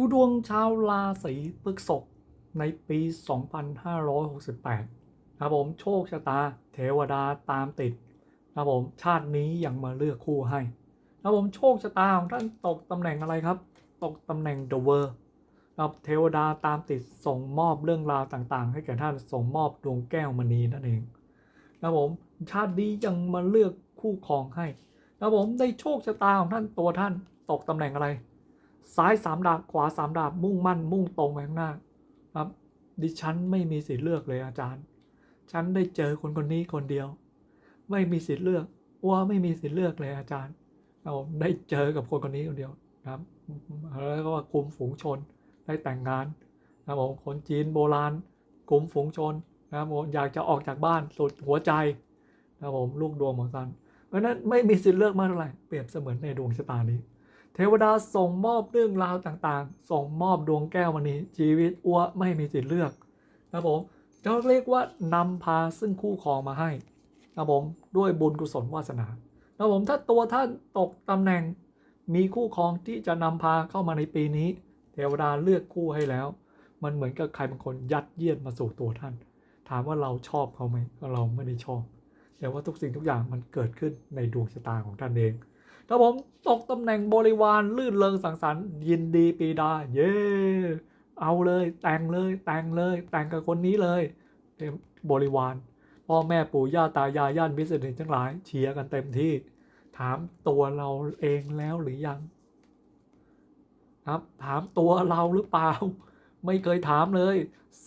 ดูดวงชาวราศีพฤษภในปี 2568ครับผมโชคชะตา เทวดาตามติดครับผมชาตินี้ยังมาเลือกคู่ให้ครับผมโชคชะตาของท่านตกตำแหน่งอะไรครับ ตกตำแหน่ง The World ครับเทวดาตามติดส่งมอบเรื่องราวต่างๆ ให้แก่ท่านส่งมอบดวงแก้วมณีนั่นเองครับผมชาตินี้ยังมาเลือกคู่ครองให้ครับผมในโชคชะตาของท่านตัวท่านตกตำแหน่งอะไร ซ้ายสามดาบขวาสามดาบมุ่งมั่น มุ่งตรงไปข้างหน้าครับ ดิฉันไม่มีสิทธิ์เลือกเลยอาจารย์ ฉันได้เจอคนคนนี้คนเดียว ไม่มีสิทธิ์เลือกว่าไม่มีสิทธิ์เลือกเลยอาจารย์เราได้เจอกับคนคนนี้คนเดียวครับแล้วก็คุมฝูงชนได้แต่งงานนะครับผมคนจีนโบราณกลุ่มฝูงชนนะครับผมอยากจะออกจากบ้านสุดหัวใจนะครับผมลูกดวงของท่านเพราะฉะนั้นไม่มีสิทธิ์เลือกมากเท่าไหร่เปรียบเสมือนในดวงชะตานี้ เทวดาส่งมอบเรื่องราวต่างๆ ส่งมอบดวงแก้ววันนี้ชีวิตอ้วไม่มีสิทธิ์เลือกนะผมเขาเรียกว่านำพาซึ่งคู่ครองมาให้นะผมด้วยบุญกุศลวาสนานะผมถ้าตัวท่านตกตำแหน่งมีคู่ครองที่จะนำพาเข้ามาในปีนี้ เทวดาเลือกคู่ให้แล้ว มันเหมือนกับใครบางคนยัดเยียดมาสู่ตัวท่าน ถามว่าเราชอบเขาไหมเราไม่ได้ชอบ แต่ว่าทุกสิ่งทุกอย่างมันเกิดขึ้นในดวงชะตาของท่านเอง ถ้าผมตกตำแหน่งบริวารลื่นเริงสังสรรค์ยินดีปีดา เย่เอาเลยแต่งเลยแต่งเลยแต่งกับคนนี้เลยเต็มบริวารพ่อแม่ปู่ย่าตายายญาติมิตรสนิททั้งหลายเชียร์กันเต็มที่ ถามตัวเราเองแล้วหรือยังครับถามตัวเราหรือเปล่า ไม่เคยถามเลย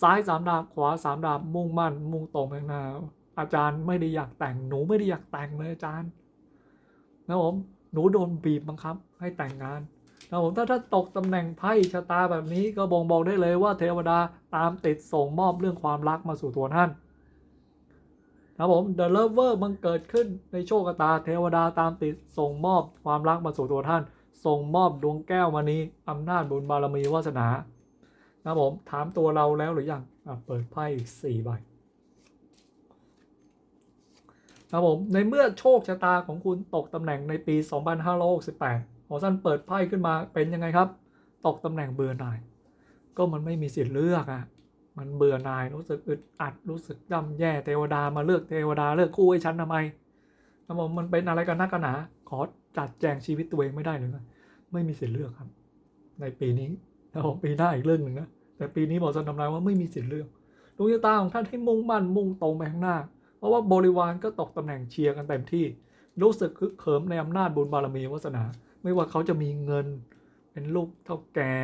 ซ้ายสามดาบขวาสามดาบมุ่งมั่น มุ่งตรงไปหน้าอาจารย์ไม่ได้อยากแต่งหนูไม่ได้อยากแต่งเลยอาจารย์นะผม หนูโดนบีบบังคับให้แต่งงานนะผมถ้าถ้าตกตำแหน่งไพ่ชะตาแบบนี้ก็บ่งบอกได้เลยว่าเทวดาตามติดส่งมอบเรื่องความรักมาสู่ตัวท่านนะผม The Lover มันเกิดขึ้นในโชคชะตาเทวดาตามติดส่งมอบความรักมาสู่ตัวท่าน ส่งมอบดวงแก้วมานี้อำนาจบุญบารมีวาสนา นะผมถามตัวเราแล้วหรือยังเปิดไพ่อีกสี่ใบ ครับผมในเมื่อโชคชะตาของคุณตกตำแหน่งในปี 2568หอสั้นเปิดไพ่ขึ้นมาเป็นยังไงครับ ตกตำแหน่งเบื่อหน่าย ก็มันไม่มีสิทธิ์เลือกอะ่ะมันเบื่อหน่ายรู้สึกอึดอัดรู้สึกย่ำแย่เทวดามาเลือกเทวดาเลือกคู่ให้ฉันทำไมครับผมมันเป็นอะไรกันนักกันหนาขอจัดแจงชีวิตตัวเองไม่ได้เลยนะไม่มีสิทธิ์เลือกครับ ในปีนี้แล้วปีหน้าอีกเรื่องหนึ่งนะแต่ปีนี้หมอสันทำนายว่าไม่มีสิทธิ์เลือกดวงชะตาของท่านให้มุ่งมั่นมุ่งตรงไปข้างหน้า เพราะว่าบริวารก็ตกตำแหน่งเชียร์กันเต็มที่ รู้สึกคึกเขิมในอำนาจบุญบารมีวาสนา ไม่ว่าเขาจะมีเงิน เป็นลูกเท่าแก่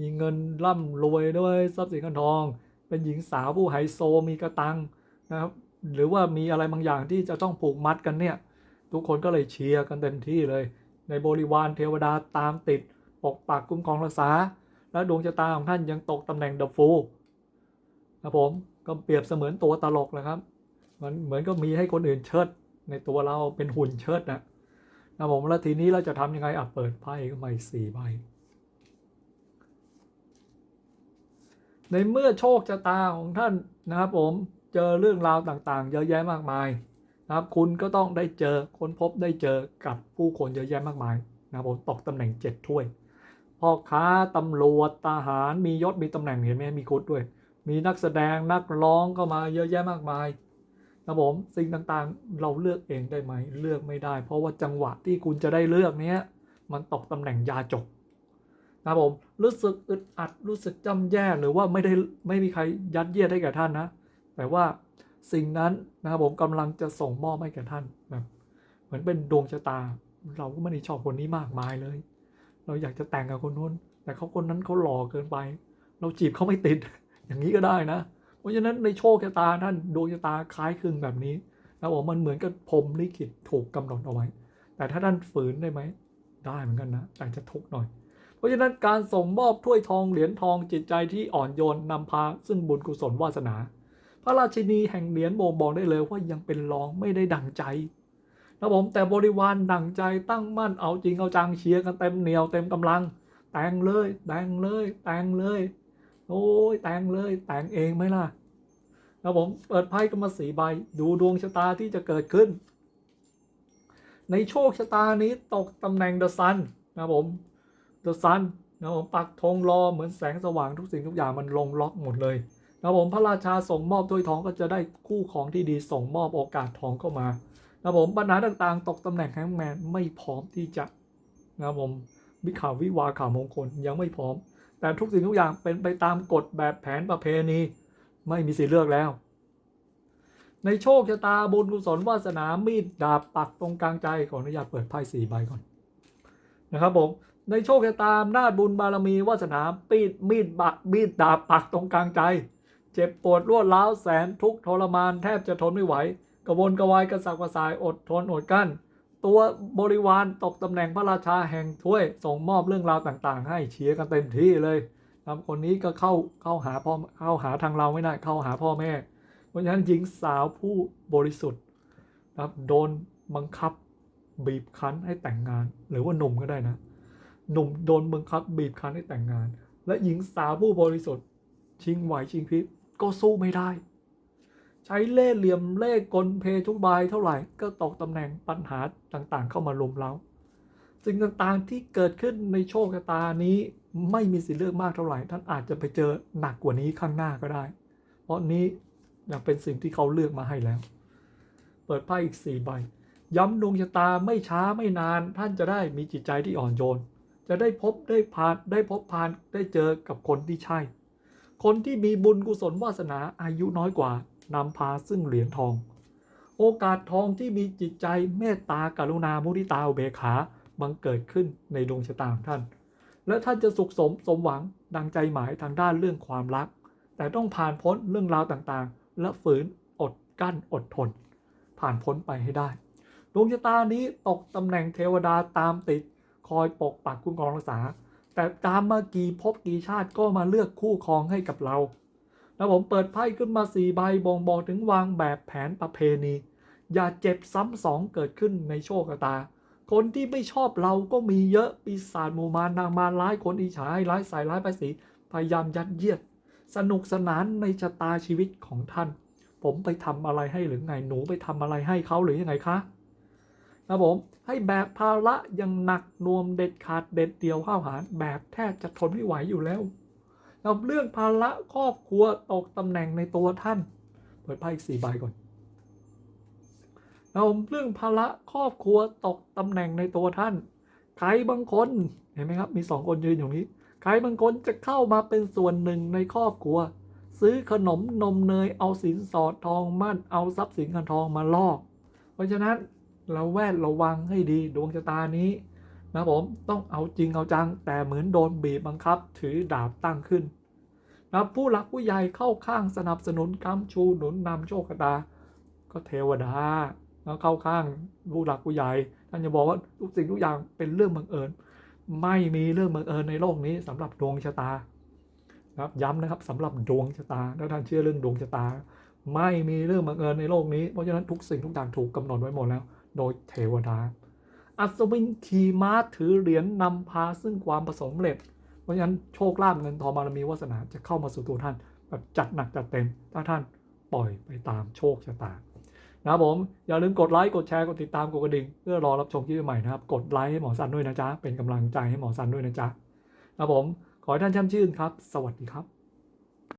มีเงินร่ำรวยด้วยทรัพย์สินเงินทอง เป็นหญิงสาวผู้ไฮโซมีกระตังนะครับหรือว่ามีอะไรบางอย่างที่จะต้องผูกมัดกันเนี่ย ทุกคนก็เลยเชียร์กันเต็มที่เลย ในบริวารเทวดาตามติดปกปักคุ้มครองรักษา และดวงชะตาของท่านยังตกตำแหน่งเดับฟูครับผมก็เปรียบเสมือนตัวตลกเลยครับ มันเหมือนก็มีให้คนอื่นเชิด ในตัวเราเป็นหุ่นเชิดนะนะผมแล้วทีนี้เราจะทำยังไงอะเปิดไพ่ก็มาอีกสี่ใบในเมื่อโชคชะตาของท่านนะครับ ผมเจอเรื่องราวต่างๆ เยอะแยะมากมายนะครับ คุณก็ต้องได้เจอค้นพบได้เจอกับผู้คนเยอะแยะมากมายนะครับผมตกตำแหน่งเจ็ดถ้วยพ่อค้าตำรวจทหารมียศมีตำแหน่งเห็นไหมมีคุดด้วย มีนักแสดงนักร้องก็มาเยอะแยะมากมาย นะผมสิ่งต่างๆ เราเลือกเองได้ไหมเลือกไม่ได้ เพราะว่าจังหวะที่คุณจะได้เลือกเนี้ยมันตกตำแหน่งยาจกนะผมรู้สึกอึดอัดรู้สึกจำแย่หรือว่าไม่ได้ไม่มีใครยัดเยียดให้แก่ท่านนะแต่ว่าสิ่งนั้นนะครับผมกำลังจะส่งมอบให้แก่ท่านแบบเหมือนเป็นดวงชะตา เราก็ไม่ได้ชอบคนนี้มากมายเลย เราอยากจะแต่งกับคนนู้น แต่เขาคนนั้นเขาหล่อเกินไป เราจีบเขาไม่ติด อย่างนี้ก็ได้นะ เพราะฉะนั้นในโชคชะตาท่านดวงชะตาคล้ายคลึงแบบนี้นะผมมันเหมือนกับพรมลิขิตถูกกำหนดเอาไว้ แต่ถ้าท่านฝืนได้ไหมได้เหมือนกันนะแต่จะทุกข์หน่อย เพราะฉะนั้นการส่งมอบถ้วยทองเหรียญทองจิตใจที่อ่อนโยนนำพาซึ่งบุญกุศลวาสนา พระราชินีแห่งเหรียญบ่งบอกได้เลยว่ายังเป็นรองไม่ได้ดังใจนะผมแต่บริวารดังใจตั้งมั่นเอาจริงเอาจังเชียร์กันเต็มเหนียวเต็มกำลัง แต่งเลยแต่งเลยแต่งเลย โอ้ยแต่งเลยแต่งเองไหมล่ะนะผมเปิดไพ่กันมาสีใบ ดูดวงชะตาที่จะเกิดขึ้น ในโชคชะตานี้ตกตำแหน่งเดอะซันนะผมเดอะซันนะผมปักธงรอเหมือนแสงสว่างทุกสิ่งทุกอย่างมันลงล็อกหมดเลยนะผมพระราชาส่งมอบถ้วยทองก็จะได้คู่ของที่ดีส่งมอบโอกาสทองเข้ามานะผมปัญหาต่างๆ ตกตำแหน่งแฮงแมนไม่พร้อมที่จะนะผมวิข่าววิวาข่าวมงคลยังไม่พร้อม แต่ทุกสิ่งทุกอย่างเป็นไปตามกฎแบบแผนประเพณี ไม่มีสิทธิเลือกแล้ว ในโชคชะตาบุญกุศลวาสนามีดดาบปักตรงกลางใจขออนุญาตเปิดไพ่สี่ใบก่อนนะครับผมในโชคชะตาอำนาจบุญบารมีวาสนาปีดมีดบักมีดดาบปักตรงกลางใจ เจ็บปวดรวดร้าวแสนทุกทรมานแทบจะทนไม่ไหว กระวนกระวายกระสับกระส่ายอดทนอดกั้น ตัวบริวารตกตำแหน่งพระราชาแห่งถ้วย ส่งมอบเรื่องราวต่างๆ ให้เชียร์กันเต็มที่เลยครับคนนี้ก็เข้าเข้าหาพ่อเข้าหาทางเราไม่ได้เข้าหาพ่อแม่ เพราะฉะนั้นหญิงสาวผู้บริสุทธิ์นะครับโดนบังคับบีบคั้นให้แต่งงาน หรือว่าหนุ่มก็ได้นะหนุ่มโดนบังคับบีบคั้นให้แต่งงาน และหญิงสาวผู้บริสุทธิ์ชิงไหวชิงพริบก็สู้ไม่ได้ ใช้เล่เหลี่ยมเล่กลเพทุบายเท่าไหร่ก็ตกตำแหน่งปัญหาต่างๆ เข้ามาลุมเล้าสิ่งต่างๆที่เกิดขึ้นในโชคชะตานี้ไม่มีสิทธิ์เลือกมากเท่าไหร่ ท่านอาจจะไปเจอหนักกว่านี้ข้างหน้าก็ได้ เพราะนี้ยังเป็นสิ่งที่เขาเลือกมาให้แล้ว เปิดไพ่อีกสี่ใบ ย้ำดวงชะตาไม่ช้าไม่นาน ท่านจะได้มีจิตใจที่อ่อนโยน จะได้พบได้ผ่านได้พบผ่านได้เจอกับคนที่ใช่ คนที่มีบุญกุศลวาสนาอายุน้อยกว่า นำพาซึ่งเหรียญทอง โอกาสทองที่มีจิตใจเมตตากรุณามุทิตาอเบขาบังเกิดขึ้นในดวงชะตาของท่าน และท่านจะสุขสมสมหวังดังใจหมายทางด้านเรื่องความรัก แต่ต้องผ่านพ้นเรื่องราวต่างๆ และฝืนอดกั้นอดทน ผ่านพ้นไปให้ได้ ดวงชะตานี้ตกตำแหน่งเทวดาตามติด คอยปกปักคุ้มครองรักษา แต่ตามมากี่ภพกี่ชาติก็มาเลือกคู่ครองให้กับเรา แล้วผมเปิดไพ่ขึ้นมาสี่ใบบ่งบอกถึงวางแบบแผนประเพณี อย่าเจ็บซ้ำสองเกิดขึ้นในโชคตา คนที่ไม่ชอบเราก็มีเยอะปีศาจหมู่มารนางมารร้ายคนอิจฉาให้ร้ายใส่ร้ายไปสีพยายามยัดเยียด สนุกสนานในชะตาชีวิตของท่าน ผมไปทำอะไรให้หรือไงหนูไปทำอะไรให้เขาหรือยังไงคะนะผมให้แบกภาระยังหนักนวมเด็ดขาดเด็ดเดียวห้าวหาญแบบแทบจะทนไม่ไหวอยู่แล้ว กับเรื่องภาระครอบครัวตกตำแหน่งในตัวท่าน เปิดไพ่อีกสี่ใบก่อนเราเรื่องภาระครอบครัวตกตำแหน่งในตัวท่าน ใครบางคนเห็นไหมครับ มีสองคนยืนอยู่นี้ ใครบางคนจะเข้ามาเป็นส่วนหนึ่งในครอบครัว ซื้อขนมนมเนยเอาสินสอดทองมั่นเอาทรัพย์สินเงินทองมาล่อเพราะฉะนั้นเราแวดระวังให้ดีดวงชะตานี้ นะผมต้องเอาจริงเอาจัง แต่เหมือนโดนบีบบังคับ ถือดาบตั้งขึ้นนะผู้หลักผู้ใหญ่เข้าข้างสนับสนุนคำชูหนุนนำโชคชะตา ก็เทวดาแล้วเข้าข้างผู้หลักผู้ใหญ่ท่านจะบอกว่าทุกสิ่งทุกอย่างเป็นเรื่องบังเอิญ ไม่มีเรื่องบังเอิญในโลกนี้สำหรับดวงชะตานะครับย้ำนะครับสำหรับดวงชะตาถ้าท่านเชื่อเรื่องดวงชะตา ไม่มีเรื่องบังเอิญในโลกนี้เพราะฉะนั้นทุกสิ่งทุกอย่างถูกกำหนดไว้หมดแล้ว โดยเทวดา อัศวินขี่ม้าถือเหรียญนำพาซึ่งความประสงค์เร็จ เพราะฉะนั้นโชคลาภเงินทองบารมีวาสนาจะเข้ามาสู่ตัวท่าน แบบจัดหนักจัดเต็ม ถ้าท่านปล่อยไปตามโชคชะตานะผม อย่าลืมกดไลค์ กดแชร์ กดติดตาม กดกระดิ่ง เพื่อรอรับชมคลิปใหม่นะครับ กดไลค์ให้หมอสันด้วยนะจ๊ะ เป็นกำลังใจให้หมอสันด้วยนะจ๊ะนะผม ขอให้ท่านช่มชื่นครับ สวัสดีครับ